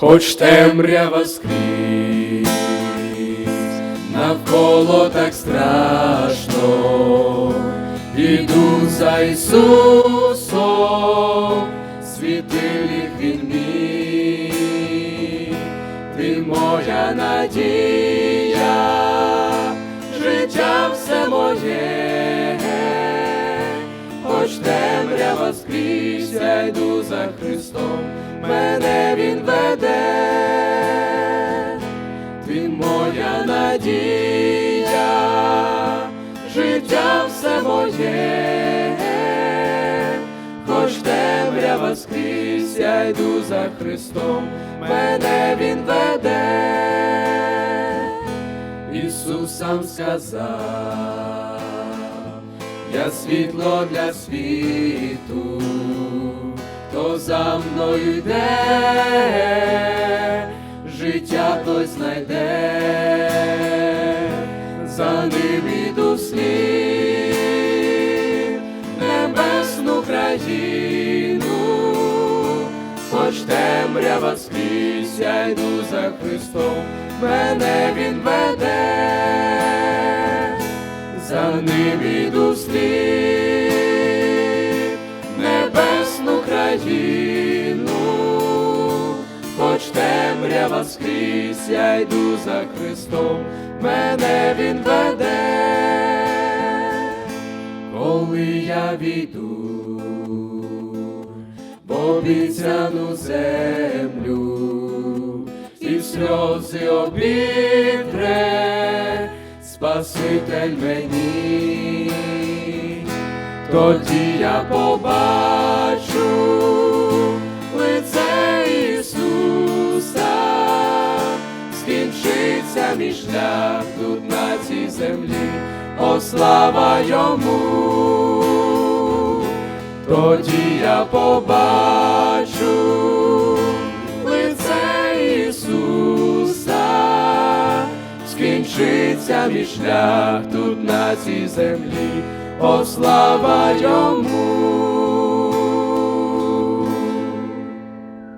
хоч темрява скрізь, навколо так страшно, іду за Ісусом, світилік Він мій, ти моя надія, життя все скрізь, я йду за Христом, мене Він веде, ти моя надія, життя все моє, хоч темрява скрізь, я йду за Христом, мене Він веде. Ісус сам сказав, я світло для світу, хто за мною йде, життя той знайде, за ним іду слід, небесну країну, хоч темрява скрізь, я йду за Христом, мене Він веде, ним іду слід, небесну країну, хоч темрява скрізь, я йду за Христом, мене Він веде, коли я війду в обіцяну землю, і сльози обітре Спаситель мені, тоді я побачу лице Ісуса, скінчиться мій шлях тут на цій землі, о слава йому! Тоді я побачу скінчиться мій шлях тут на цій землі, о слава йому.